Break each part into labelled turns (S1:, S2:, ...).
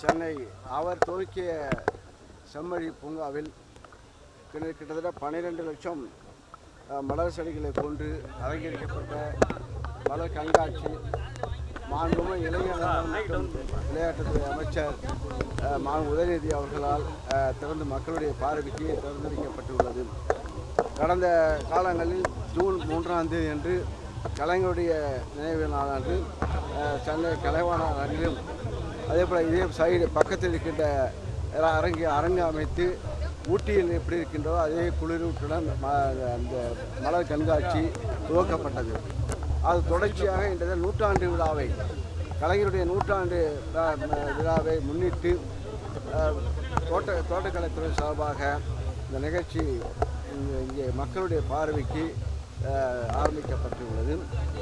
S1: சென்னை அவர் துவக்கிய செம்மொழி பூங்காவில் கிட்டத்தட்ட பன்னிரெண்டு லட்சம் மலர் செடிகளை கொண்டு அலங்கரிக்கப்பட்ட மலர் கண்காட்சி மாண்புமிகு இளைஞர் மற்றும் விளையாட்டுத்துறை அமைச்சர் அஹ், உதயநிதி அவர்களால் திறந்து மக்களுடைய பார்வைக்கு திறந்திருக்கப்பட்டுள்ளது கடந்த காலங்களில் ஜூன் மூன்றாம் தேதி அன்று கலைஞருடைய நினைவு நாளன்று சென்னை கலைவாணர் அருகிலும் அதே போல் இதே சைடு பக்கத்தில் இருக்கின்ற அரங்கு அரங்கு அமைத்து ஊட்டியில் எப்படி இருக்கின்றோ அதே குளிரூட்டுடன் ம- அந்த மலர் கண்காட்சி துவக்கப்பட்டது. அது தொடர்ச்சியாக இன்றைய நூற்றாண்டு விழாவை கலைஞருடைய நூற்றாண்டு விழாவை முன்னிட்டு தோட்ட தோட்டக்கலைத்துறை சார்பாக இந்த நிகழ்ச்சி இங்கே- இங்கே மக்களுடைய பார்வைக்கு ஆரம்பிக்கப்பட்டுள்ளது.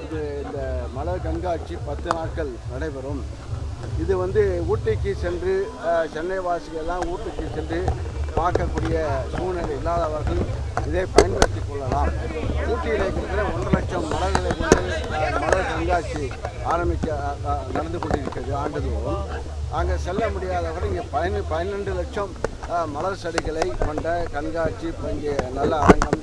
S1: இது இந்த மலர் கண்காட்சி பத்து நாட்கள் நடைபெறும். இது வந்து ஊட்டிக்கு சென்று சென்னை வாசிகள்லாம் ஊட்டிக்கு சென்று பார்க்கக்கூடிய சூழ்நிலை இல்லாதவர்கள் இதை பயன்படுத்தி கொள்ளலாம். ஊட்டியில் இருக்கிற ஒன்றரை லட்சம் மலர்களை கொண்டு மலர் கண்காட்சி ஆரம்பிக்க நடந்து கொண்டிருக்கிறது ஆண்டுதோறும். அங்கே செல்ல முடியாதவர்கள் இங்கே பதின பன்னெண்டு லட்சம் மலர் செடிகளை கொண்ட கண்காட்சி இங்கே நல்ல அரங்கம்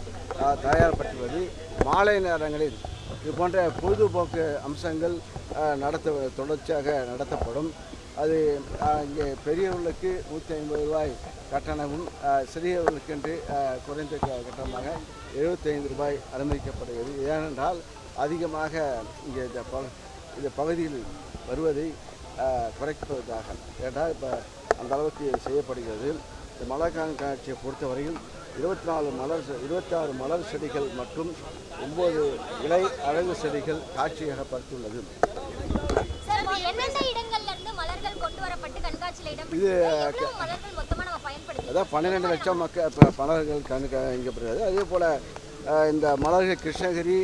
S1: தயார்பட்டுள்ளது மாலை நேரங்களில் இது போன்ற பொழுதுபோக்கு அம்சங்கள் நடத்த தொடர்ச்சியாக நடத்தப்படும். அது இங்கே பெரியவர்களுக்கு நூற்றி ஐம்பது ரூபாய் கட்டணமும் சிறியவர்களுக்கென்று குறைந்த கட்டணமாக எழுபத்தைந்து ரூபாய் அனுமதிக்கப்படுகிறது. ஏனென்றால் அதிகமாக இங்கே இந்த ப இந்த பகுதியில் வருவதை குறைப்பதாக. குறைப்பதற்காக ஏன்றால் இப்போ அந்த அளவுக்கு செய்யப்படுகிறது. இந்த மலர் கண்காட்சியை பொறுத்தவரையில் இருபத்தி நாலு மலர் இருபத்தாறு மலர் செடிகள் மற்றும் ஒம்பது இலை அழகு செடிகள் காட்சியகப்படுத்தியுள்ளது.
S2: இது
S1: அதான் பன்னிரெண்டு லட்சம் மக்கள் மலர்கள் கணக்கு இங்கே பெறுகிறது அதே போல் இந்த மலர்கள் கிருஷ்ணகிரி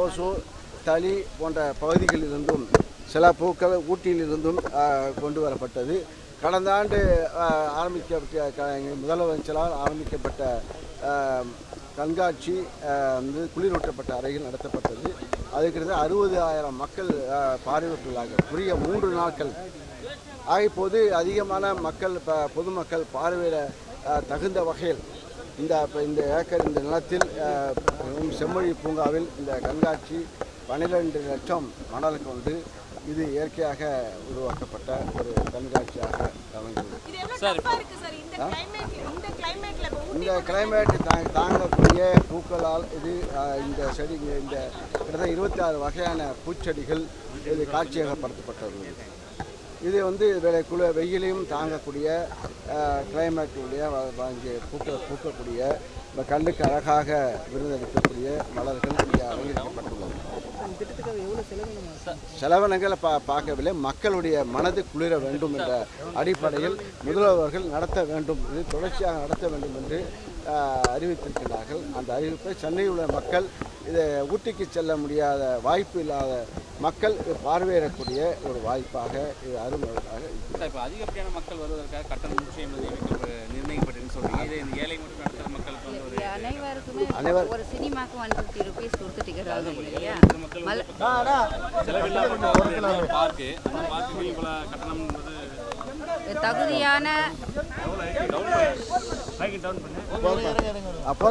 S1: ஓசூர் தளி போன்ற பகுதிகளிலிருந்தும் சில பூக்கள் ஊட்டியிலிருந்தும் கொண்டு வரப்பட்டது. கடந்த ஆண்டு ஆரம்பிக்கப்பட்ட முதலமைச்சரால் ஆரம்பிக்கப்பட்ட கண்காட்சி வந்து குளிரூட்டப்பட்ட அறையில் நடத்தப்பட்டது. அதுக்கு அறுபது ஆயிரம் மக்கள் அஹ், பார்வையிட்டுள்ளார்கள். மூன்று நாட்கள். ஆகிப்போது அதிகமான மக்கள் இப்போ பொதுமக்கள் பார்வையிட தகுந்த வகையில் இந்த இந்த ஏக்கர் இந்த நிலத்தில் செம்மொழி பூங்காவில் இந்த கண்காட்சி பன்னிரெண்டு லட்சம் மணல் கொண்டு இது இயற்கையாக உருவாக்கப்பட்ட ஒரு கண்காட்சியாக
S3: சார். இந்த
S1: கிளைமேட் தாங்க தாங்கக்கூடிய பூக்களால் இது இந்த செடி இந்த கிட்டத்தட்ட இருபத்தி ஆறு வகையான பூச்செடிகள் இது காட்சியகப்படுத்தப்பட்டுள்ளது. இது வந்து குள வெயிலையும் தாங்கக்கூடிய கிளைமேட்டுடைய இங்கே பூக்க பூக்கக்கூடிய இந்த கண்ணுக்கு அழகாக விருந்தளிக்கக்கூடிய மலர்கள் இங்கே அலங்கரிக்கப்பட்டுள்ளது செலவினங்களை பா பார்க்கவில்லை. மக்களுடைய மனது குளிர வேண்டும் என்ற அடிப்படையில் முதல்வர்கள் நடத்த வேண்டும் இது தொடர்ச்சியாக நடத்த வேண்டும் என்று அறிவித்திருக்கிறார்கள் அந்த அறிவிப்பை சென்னையில் உள்ள மக்கள் இதை ஊட்டிக்கு செல்ல முடியாத வாய்ப்பு இல்லாத மக்கள் இது பார்வையிடக்கூடிய ஒரு வாய்ப்பாக இது அருமையாக
S4: இப்போ அதிகப்படியான மக்கள் வருவதற்காக கட்டணம் நூற்றி ஐம்பது நியமிக்க நிர்ணயிக்கப்பட்டிருக்குன்னு சொல்றீங்க இது இந்த ஏழை மற்றும் நடுத்தர மக்களுக்கு வந்து ஒரு
S5: அனைவருக்குமே
S1: அனைவர்-
S5: ஒரு சினிமாக்கு ஒன் ஃபிஃப்டி ருபீஸ் கொடுத்து டிக்கெட் வாங்குறீங்க இல்லையா தகுதியான அது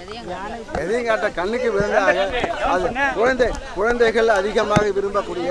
S5: எதையும்
S1: எதையும் காட்ட கண்ணுக்கு விருந்தாக குழந்தை குழந்தைகள் அதிகமாக விரும்பக்கூடிய